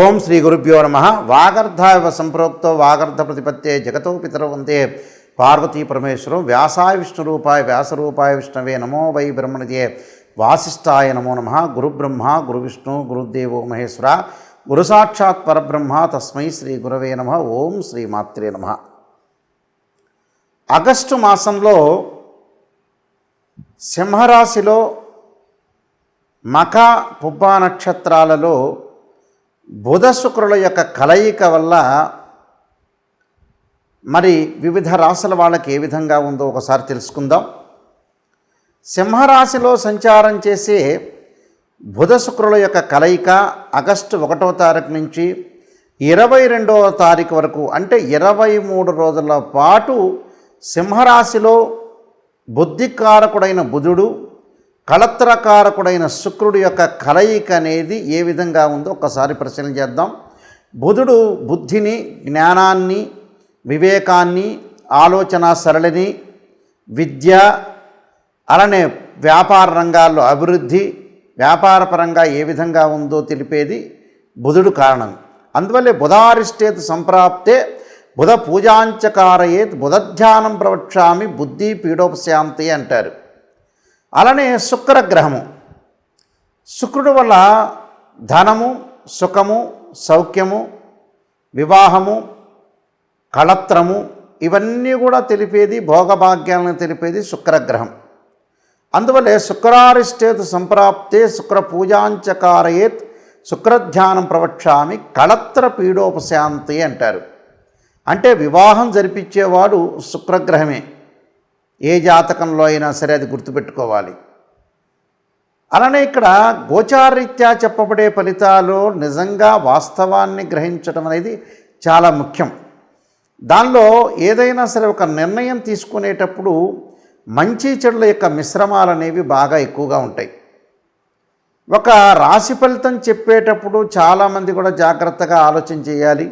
ఓం శ్రీ గురుభ్యో నమ. వాగర్ధావ సంప్రోక్తో వాగర్ధ ప్రతిపత్తే జగతో పితరో వందే పార్వతీ పరమేశ్వరం వ్యాసాయ విష్ణు రూపాయ వ్యాసరూపాయ విష్ణవే నమో వై బ్రహ్మణిదే. వాసిష్టాయ నమో నమ. గురుబ్రహ్మ గురువిష్ణు గురుదేవో మహేశ్వర. గురు సాక్షాత్ పరబ్రహ్మ తస్మై శ్రీ గురవే నమ. ఓం శ్రీ మాత్రే నమ. ఆగస్టు మాసంలో సింహరాశిలో మఖ పుబ్బా నక్షత్రాలలో బుధ శుక్రుల యొక్క కలయిక వల్ల మరి వివిధ రాశుల వాళ్ళకి ఏ విధంగా ఉందో ఒకసారి తెలుసుకుందాం. సింహరాశిలో సంచారం చేసే బుధ శుక్రుల యొక్క కలయిక ఆగస్టు ఒకటో తారీఖు నుంచి ఇరవై రెండవ తారీఖు వరకు అంటే ఇరవై మూడు రోజుల పాటు సింహరాశిలో బుద్ధికారకుడైన బుధుడు కళత్రకారకుడైన శుక్రుడి యొక్క కలయిక అనేది ఏ విధంగా ఉందో ఒకసారి పరిశీలన చేద్దాం. బుధుడు బుద్ధిని జ్ఞానాన్ని వివేకాన్ని ఆలోచన సరళిని విద్య అలానే వ్యాపార రంగాల్లో అభివృద్ధి వ్యాపారపరంగా ఏ విధంగా ఉందో తెలిపేది బుధుడు కారణం. అందువల్లే బుధారిష్టేత్ సంప్రాప్తే బుధ పూజాంచకారయేత్ బుధధ్యానం ప్రవక్షామి బుద్ధి పీడోపశాంతి అంటారు. అలానే శుక్రగ్రహము. శుక్రుడు వల్ల ధనము సుఖము సౌఖ్యము వివాహము కళత్రము ఇవన్నీ కూడా తెలిపేది భోగభాగ్యాలను తెలిపేది శుక్రగ్రహం. అందువల్లే శుక్రారిష్టేత్ సంప్రాప్తే శుక్ర పూజాంచకారయేత్ శుక్రధ్యానం ప్రవక్షామి కళత్ర పీడోపశాంతి అంటారు. అంటే వివాహం జరిపించేవాడు శుక్రగ్రహమే. ఏ జాతకంలో అయినా సరే అది గుర్తుపెట్టుకోవాలి. అలానే ఇక్కడ గోచారరీత్యా చెప్పబడే ఫలితాలు నిజంగా వాస్తవాన్ని గ్రహించడం అనేది చాలా ముఖ్యం. దానిలో ఏదైనా సరే ఒక నిర్ణయం తీసుకునేటప్పుడు మంచి చెడుల యొక్క మిశ్రమాలు అనేవి బాగా ఎక్కువగా ఉంటాయి. ఒక రాశి ఫలితం చెప్పేటప్పుడు చాలామంది కూడా జాగ్రత్తగా ఆలోచన చేయాలి.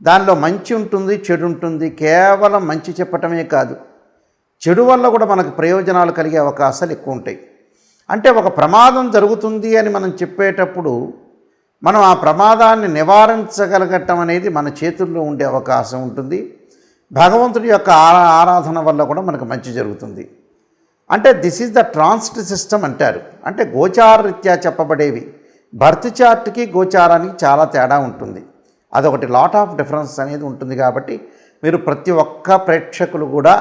దానిలో మంచి ఉంటుంది చెడు ఉంటుంది కేవలం మంచి చెప్పటమే కాదు. చెడు వల్ల కూడా మనకు ప్రయోజనాలు కలిగే అవకాశాలు ఎక్కువ ఉంటాయి. అంటే ఒక ప్రమాదం జరుగుతుంది అని మనం చెప్పేటప్పుడు మనం ఆ ప్రమాదాన్ని నివారించగలగటం అనేది మన చేతుల్లో ఉండే అవకాశం ఉంటుంది. భగవంతుడి యొక్క ఆరా ఆరాధన వల్ల కూడా మనకు మంచి జరుగుతుంది. అంటే this is the transit system అంటారు. అంటే గోచారరీత్యా చెప్పబడేవి. బర్త్ చార్ట్కి గోచారానికి చాలా తేడా ఉంటుంది. అదొకటి లాట్ ఆఫ్ డిఫరెన్స్ అనేది ఉంటుంది కాబట్టి మీరు ప్రతి ఒక్క ప్రేక్షకులు కూడా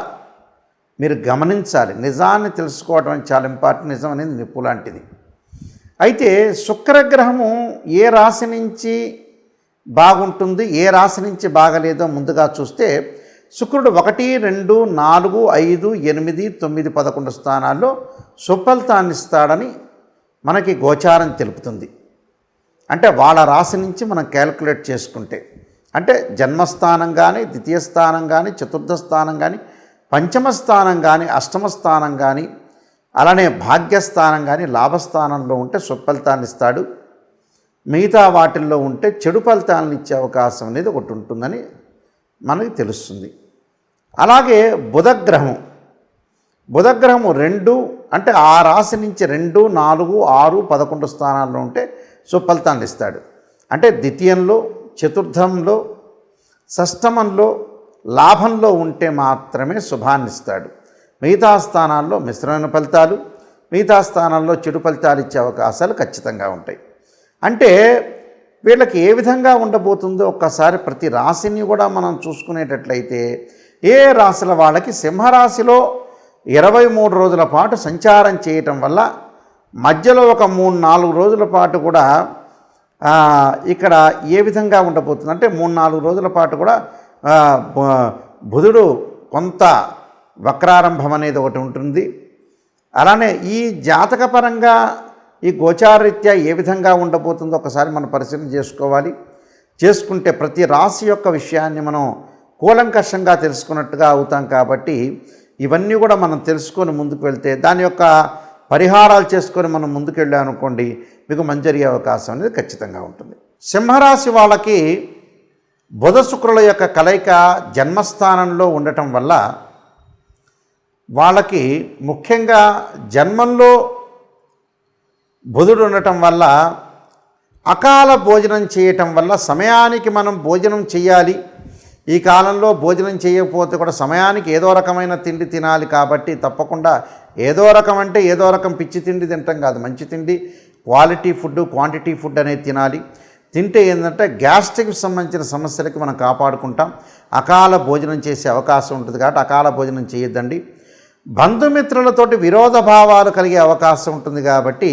మీరు గమనించాలి. నిజాన్ని తెలుసుకోవడం చాలా ఇంపార్టెంట్. నిజం అనేది నిప్పు లాంటిది. అయితే శుక్రగ్రహము ఏ రాశి నుంచి బాగుంటుంది ఏ రాశి నుంచి బాగలేదో ముందుగా చూస్తే శుక్రుడు ఒకటి రెండు నాలుగు ఐదు ఎనిమిది తొమ్మిది పదకొండు స్థానాల్లో సుఫలితాన్ని ఇస్తాడని మనకి గోచారం తెలుపుతుంది. అంటే వాళ్ళ రాశి నుంచి మనం క్యాలిక్యులేట్ చేసుకుంటే అంటే జన్మస్థానం కానీ ద్వితీయ స్థానం కానీ చతుర్థ స్థానం కానీ పంచమ స్థానం కానీ అష్టమ స్థానం కానీ అలానే భాగ్యస్థానం కానీ లాభస్థానంలో ఉంటే సుఫలితాన్ని ఇస్తాడు మిగతా వాటిల్లో ఉంటే చెడు ఫలితాలను ఇచ్చే అవకాశం అనేది ఒకటి ఉంటుందని మనకి తెలుస్తుంది. అలాగే బుధగ్రహం. బుధగ్రహము రెండు అంటే ఆ రాశి నుంచి రెండు నాలుగు ఆరు పదకొండు స్థానాల్లో ఉంటే సుఫలితాన్ని ఇస్తాడు అంటే ద్వితీయంలో చతుర్థంలో షష్టమంలో లాభంలో ఉంటే మాత్రమే శుభాన్నిస్తాడు మిగతా స్థానాల్లో మిశ్రమైన ఫలితాలు మిగతా స్థానాల్లో చెడు ఫలితాలు ఇచ్చే అవకాశాలు ఖచ్చితంగా ఉంటాయి. అంటే వీళ్ళకి ఏ విధంగా ఉండబోతుందో ఒక్కసారి ప్రతి రాశిని కూడా మనం చూసుకునేటట్లయితే ఏ రాశుల వాళ్ళకి సింహరాశిలో ఇరవై మూడు రోజుల పాటు సంచారం చేయటం వల్ల మధ్యలో ఒక మూడు నాలుగు రోజుల పాటు కూడా ఇక్కడ ఏ విధంగా ఉండబోతుంది అంటే మూడు నాలుగు రోజుల పాటు కూడా బుధుడు కొంత వక్రారంభం అనేది ఒకటి ఉంటుంది. అలానే ఈ జాతకపరంగా ఈ గోచారరీత్యా ఏ విధంగా ఉండబోతుందో ఒకసారి మనం పరిశీలన చేసుకోవాలి. చేసుకుంటే ప్రతి రాశి యొక్క విషయాన్ని మనం కూలంకషంగా తెలుసుకున్నట్టుగా అవుతాం కాబట్టి ఇవన్నీ కూడా మనం తెలుసుకొని ముందుకు వెళ్తే దాని యొక్క పరిహారాలు చేసుకొని మనం ముందుకు వెళ్ళామనుకోండి మీకు మంచి అవకాశం అనేది ఖచ్చితంగా ఉంటుంది. సింహరాశి వాళ్ళకి బుధ శుక్రుల యొక్క కలయిక జన్మస్థానంలో ఉండటం వల్ల వాళ్ళకి ముఖ్యంగా జన్మంలో బుధుడు ఉండటం వల్ల అకాల భోజనం చేయటం వల్ల సమయానికి మనం భోజనం చేయాలి. ఈ కాలంలో భోజనం చేయకపోతే కూడా సమయానికి ఏదో రకమైన తిండి తినాలి కాబట్టి తప్పకుండా ఏదో రకం అంటే ఏదో రకం పిచ్చి తిండి తింటాం కాదు. మంచి తిండి క్వాలిటీ ఫుడ్ క్వాంటిటీ ఫుడ్ అనేది తినాలి. తింటే ఏంటంటే గ్యాస్ట్రిక్ సంబంధించిన సమస్యలకి మనం కాపాడుకుంటాం. అకాల భోజనం చేసే అవకాశం ఉంటుంది కాబట్టి అకాల భోజనం చేయొద్దండి. బంధుమిత్రులతోటి విరోధ భావాలు కలిగే అవకాశం ఉంటుంది కాబట్టి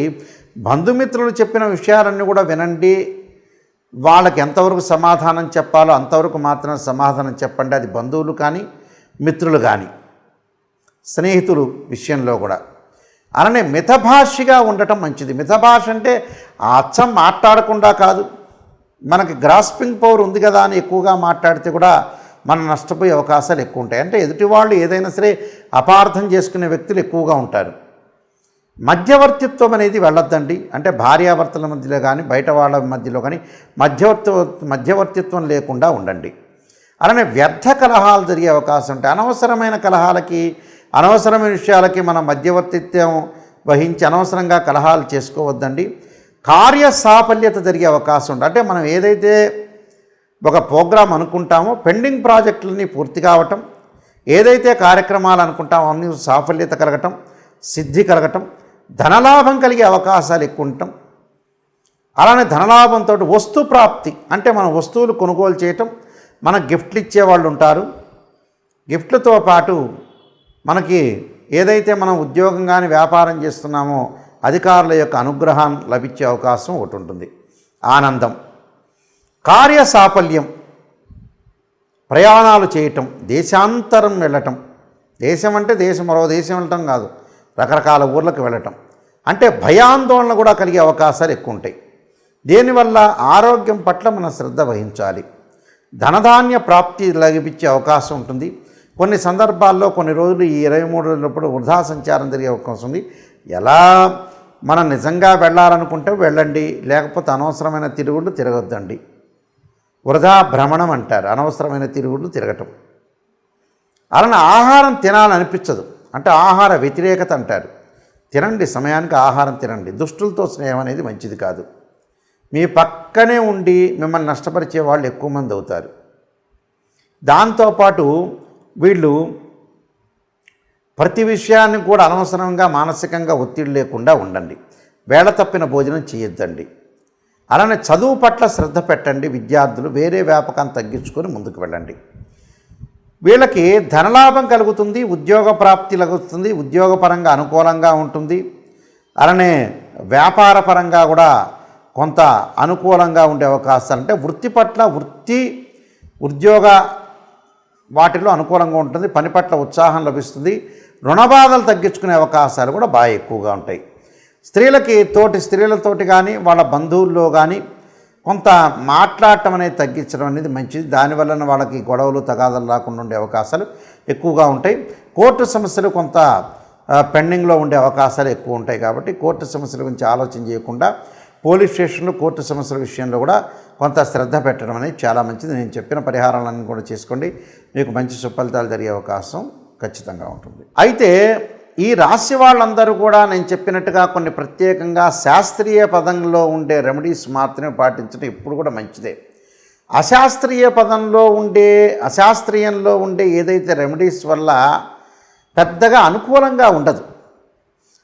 బంధుమిత్రులు చెప్పిన విషయాలన్నీ కూడా వినండి. వాళ్ళకి ఎంతవరకు సమాధానం చెప్పాలో అంతవరకు మాత్రమే సమాధానం చెప్పండి. అది బంధువులు కానీ మిత్రులు కానీ స్నేహితులు విషయంలో కూడా. అలానే మితభాషిగా ఉండటం మంచిది. మితభాష అంటే ఆ అచ్చం మాట్లాడకుండా కాదు. మనకి గ్రాస్పింగ్ పవర్ ఉంది కదా అని ఎక్కువగా మాట్లాడితే కూడా మనం నష్టపోయే అవకాశాలు ఎక్కువ ఉంటాయి. అంటే ఎదుటి వాళ్ళు ఏదైనా సరే అపార్థం చేసుకునే వ్యక్తులు ఎక్కువగా ఉంటారు. మధ్యవర్తిత్వం అనేది వెళ్ళొద్దండి. అంటే భార్యాభర్తల మధ్యలో కానీ బయట వాళ్ళ మధ్యలో కానీ మధ్యవర్తి మధ్యవర్తిత్వం లేకుండా ఉండండి. అలానే వ్యర్థ కలహాలు జరిగే అవకాశం ఉంటాయి. అనవసరమైన కలహాలకి అనవసరమైన విషయాలకి మనం మధ్యవర్తిత్వం వహించి అనవసరంగా కలహాలు చేసుకోవద్దండి. కార్య సాఫల్యత జరిగే అవకాశం ఉంది అంటే మనం ఏదైతే ఒక ప్రోగ్రాం అనుకుంటామో పెండింగ్ ప్రాజెక్టులన్నీ పూర్తి కావటం ఏదైతే కార్యక్రమాలు అనుకుంటామో అన్ని సాఫల్యత కలగటం సిద్ధి కలగటం ధనలాభం కలిగే అవకాశాలు ఎక్కువ ఉండటం అలానే ధనలాభంతో వస్తు ప్రాప్తి అంటే మనం వస్తువులు కొనుగోలు చేయటం మన గిఫ్ట్లు ఇచ్చే వాళ్ళు ఉంటారు. గిఫ్ట్లతో పాటు మనకి ఏదైతే మనం ఉద్యోగం కానీ వ్యాపారం చేస్తున్నామో అధికారుల యొక్క అనుగ్రహం లభించే అవకాశం ఒకటి ఉంటుంది. ఆనందం. కార్య సాఫల్యం ప్రయాణాలు చేయటం దేశాంతరం వెళ్ళటం. దేశం అంటే దేశం మరో దేశం వెళ్ళటం కాదు. రకరకాల ఊర్లకు వెళ్ళటం. అంటే భయాందోళన కూడా కలిగే అవకాశాలు ఎక్కువ ఉంటాయి. దీనివల్ల ఆరోగ్యం పట్ల మనం శ్రద్ధ వహించాలి. ధనధాన్య ప్రాప్తి లభించే అవకాశం ఉంటుంది. కొన్ని సందర్భాల్లో కొన్ని రోజులు ఈ ఇరవై మూడు రోజులప్పుడు వృధా సంచారం జరిగే అవకాశం ఉంది. ఎలా మనం నిజంగా వెళ్ళాలనుకుంటే వెళ్ళండి లేకపోతే అనవసరమైన తిరుగుళ్ళు తిరగొద్దండి. వృధా భ్రమణం అంటారు అనవసరమైన తిరుగుళ్ళు తిరగటం. అలానే ఆహారం తినాలనిపించదు. అంటే ఆహార వ్యతిరేకత అంటారు. తినండి సమయానికి ఆహారం తినండి. దుష్టులతో స్నేహం అనేది మంచిది కాదు. మీ పక్కనే ఉండి మిమ్మల్ని నష్టపరిచే వాళ్ళు ఎక్కువ మంది అవుతారు. దాంతోపాటు వీళ్ళు ప్రతి విషయాన్ని కూడా అనవసరంగా మానసికంగా ఒత్తిడి లేకుండా ఉండండి. వేళ తప్పిన భోజనం చేయొద్దండి. అలానే చదువు పట్ల శ్రద్ధ పెట్టండి. విద్యార్థులు వేరే వ్యాపకాన్ని తగ్గించుకొని ముందుకు వెళ్ళండి. వీళ్ళకి ధనలాభం కలుగుతుంది ఉద్యోగ ప్రాప్తి కలుగుతుంది ఉద్యోగపరంగా అనుకూలంగా ఉంటుంది. అలానే వ్యాపార పరంగా కూడా కొంత అనుకూలంగా ఉండే అవకాశాలు అంటే వృత్తి పట్ల వృత్తి ఉద్యోగ వాటిలో అనుకూలంగా ఉంటుంది పని పట్ల ఉత్సాహం లభిస్తుంది. రుణబాధలు తగ్గించుకునే అవకాశాలు కూడా బాగా ఎక్కువగా ఉంటాయి. స్త్రీలకి తోటి స్త్రీలతోటి కానీ వాళ్ళ బంధువుల్లో కానీ కొంత మాట్లాడటం అనేది తగ్గించడం అనేది మంచిది. దానివలన వాళ్ళకి గొడవలు తగాదలు రాకుండా ఉండే అవకాశాలు ఎక్కువగా ఉంటాయి. కోర్టు సమస్యలు కొంత పెండింగ్లో ఉండే అవకాశాలు ఎక్కువ ఉంటాయి కాబట్టి కోర్టు సమస్యల గురించి ఆలోచన చేయకుండా పోలీస్ స్టేషన్లు కోర్టు సమస్యల విషయంలో కూడా కొంత శ్రద్ధ పెట్టడం అనేది చాలా మంచిది. నేను చెప్పిన పరిహారాలన్నీ కూడా చేసుకోండి. మీకు మంచి సుఫలితాలు జరిగే అవకాశం ఖచ్చితంగా ఉంటుంది. అయితే ఈ రాశి వాళ్ళందరూ కూడా నేను చెప్పినట్టుగా కొన్ని ప్రత్యేకంగా శాస్త్రీయ పదంలో ఉండే రెమెడీస్ మాత్రమే పాటించడం ఇప్పుడు కూడా మంచిదే. అశాస్త్రీయ పదంలో ఉండే అశాస్త్రీయంలో ఉండే ఏదైతే రెమెడీస్ వల్ల పెద్దగా అనుకూలంగా ఉండదు.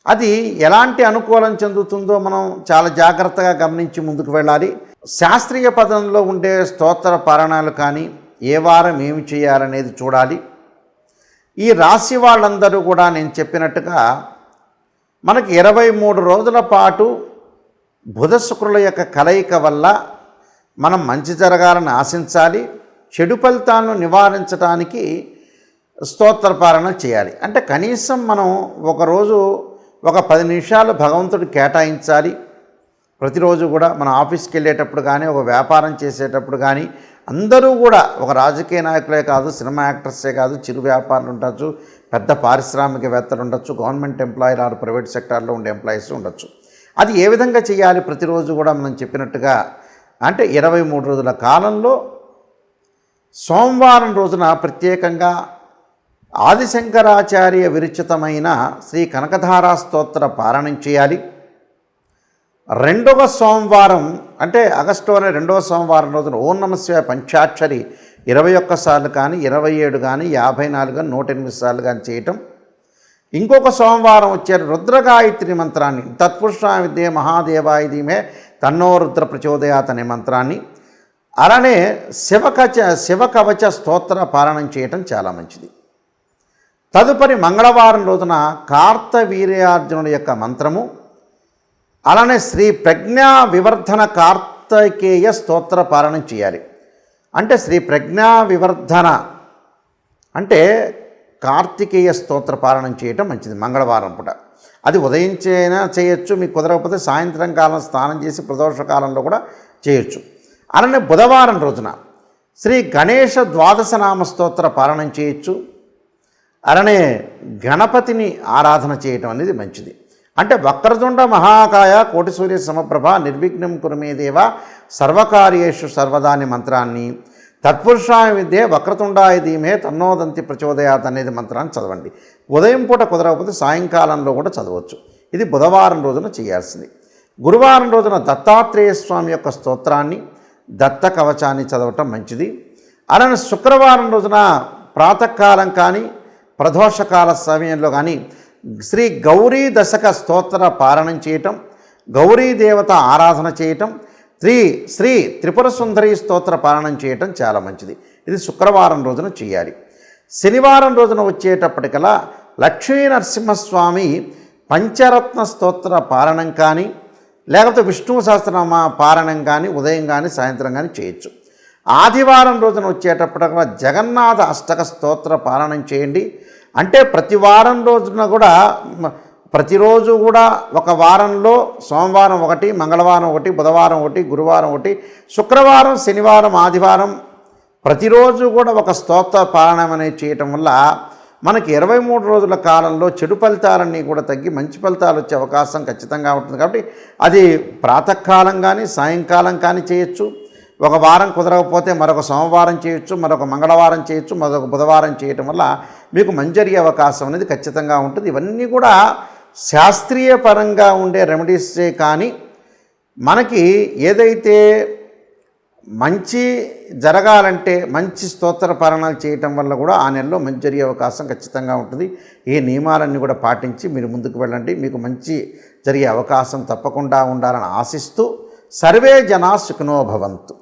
అది ఎలాంటి అనుకూలం చెందుతుందో మనం చాలా జాగ్రత్తగా గమనించి ముందుకు వెళ్ళాలి. శాస్త్రీయ పదంలో ఉండే స్తోత్ర పారాయణాలు కానీ ఏ వారం ఏమి చేయాలనేది చూడాలి. ఈ రాశి వాళ్ళందరూ కూడా నేను చెప్పినట్టుగా మనకి ఇరవై మూడు రోజుల పాటు బుధ శుక్రుల యొక్క కలయిక వల్ల మనం మంచి జరగాలని ఆశించాలి చెడు ఫలితాలను నివారించడానికి స్తోత్రపారణ చేయాలి. అంటే కనీసం మనం ఒకరోజు ఒక పది నిమిషాలు భగవంతుడు కేటాయించాలి. ప్రతిరోజు కూడా మన ఆఫీస్కి వెళ్ళేటప్పుడు కానీ ఒక వ్యాపారం చేసేటప్పుడు కానీ అందరూ కూడా ఒక రాజకీయ నాయకులే కాదు సినిమా యాక్టర్సే కాదు చిరు వ్యాపారులు ఉండొచ్చు పెద్ద పారిశ్రామికవేత్తలు ఉండొచ్చు గవర్నమెంట్ ఎంప్లాయీలు ఆరు ప్రైవేట్ సెక్టార్లో ఉండే ఎంప్లాయీస్ ఉండొచ్చు. అది ఏ విధంగా చేయాలి ప్రతిరోజు కూడా మనం చెప్పినట్టుగా అంటే ఇరవై మూడు రోజుల కాలంలో సోమవారం రోజున ప్రత్యేకంగా ఆదిశంకరాచార్య విరచితమైన శ్రీ కనకధారా స్తోత్ర పారాయణం చేయాలి. రెండవ సోమవారం అంటే ఆగస్టు అనే రెండవ సోమవారం రోజున ఓం నమశివాయ పంచాక్షరి ఇరవై ఒక్కసార్లు కానీ ఇరవై ఏడు కానీ యాభై నాలుగు కానీ నూట ఎనిమిది సార్లు కానీ చేయటం. ఇంకొక సోమవారం వచ్చే రుద్రగాయత్రి మంత్రాన్ని తత్పురుషావిద్య మహాదేవాయుధీమే తన్నో రుద్ర ప్రచోదయాత్ అనే మంత్రాన్ని అలానే శివకచ శివకవచ స్తోత్ర పాలనం చేయటం చాలా మంచిది. తదుపరి మంగళవారం రోజున కార్తవీర్యార్జునుడి యొక్క మంత్రము అలానే శ్రీ ప్రజ్ఞా వివర్ధన కార్తకేయ స్తోత్ర పారాయణం చేయాలి. అంటే శ్రీ ప్రజ్ఞా వివర్ధన అంటే కార్తికేయ స్తోత్ర పారాయణం చేయటం మంచిది మంగళవారం పూట. అది ఉదయం చేయనా చేయొచ్చు మీకు కుదరకపోతే సాయంత్రం కాలం స్నానం చేసి ప్రదోష కాలంలో కూడా చేయొచ్చు. అలానే బుధవారం రోజున శ్రీ గణేష ద్వాదశ నామ స్తోత్ర పారాయణం చేయొచ్చు. అలానే గణపతిని ఆరాధన చేయటం అనేది మంచిది. అంటే వక్రతుండ మహాకాయ కోటి సూర్య సమప్రభ నిర్విఘ్నం కురుమేదేవ సర్వకార్యేషు సర్వదాని మంత్రాన్ని. తత్పురుషాయ విద్యే వక్రతుండాయ ధీమే తన్నోదంతి ప్రచోదయాత్ అనేది మంత్రాన్ని చదవండి. ఉదయం పూట కుదరకపోతే సాయంకాలంలో కూడా చదవచ్చు. ఇది బుధవారం రోజున చేయాల్సింది. గురువారం రోజున దత్తాత్రేయ స్వామి యొక్క స్తోత్రాన్ని దత్త కవచాన్ని చదవటం మంచిది. అలానే శుక్రవారం రోజున ప్రాతకాలం కానీ ప్రదోషకాల సమయంలో కానీ శ్రీ గౌరీ దశక స్తోత్ర పారణం చేయటం గౌరీ దేవత ఆరాధన చేయటం శ్రీ శ్రీ త్రిపుర సుందరి స్తోత్ర పారణం చేయటం చాలా మంచిది. ఇది శుక్రవారం రోజున చేయాలి. శనివారం రోజున వచ్చేటప్పటికల్లా లక్ష్మీ నరసింహస్వామి పంచరత్న స్తోత్ర పారణం కానీ లేకపోతే విష్ణు సహస్రనామ పారణం కానీ ఉదయం కానీ సాయంత్రం కానీ చేయొచ్చు. ఆదివారం రోజున వచ్చేటప్పటికల్లా జగన్నాథ అష్టక స్తోత్ర పారణం చేయండి. అంటే ప్రతి వారం రోజున కూడా ప్రతిరోజు కూడా ఒక వారంలో సోమవారం ఒకటి మంగళవారం ఒకటి బుధవారం ఒకటి గురువారం ఒకటి శుక్రవారం శనివారం ఆదివారం ప్రతిరోజు కూడా ఒక స్తోత్ర పారాయణం అనేది చేయటం వల్ల మనకి ఇరవై మూడు రోజుల కాలంలో చెడు ఫలితాలన్నీ కూడా తగ్గి మంచి ఫలితాలు వచ్చే అవకాశం ఖచ్చితంగా ఉంటుంది. కాబట్టి అది ప్రాతకాలం కానీ సాయంకాలం కానీ చేయొచ్చు. ఒక వారం కుదరకపోతే మరొక సోమవారం చేయొచ్చు మరొక మంగళవారం చేయొచ్చు మరొక బుధవారం చేయటం వల్ల మీకు మంజరి అవకాశం అనేది ఖచ్చితంగా ఉంటుంది. ఇవన్నీ కూడా శాస్త్రీయ పరంగా ఉండే రెమెడీసే కానీ మనకి ఏదైతే మంచి జరగాలంటే మంచి స్తోత్ర పాలనాలు చేయటం వల్ల కూడా ఆ నెలలో మంచి జరిగే అవకాశం ఖచ్చితంగా ఉంటుంది. ఈ నియమాలన్నీ కూడా పాటించి మీరు ముందుకు వెళ్ళండి. మీకు మంచి జరిగే అవకాశం తప్పకుండా ఉండాలని ఆశిస్తూ సర్వే జనా సుఖనోభవంతు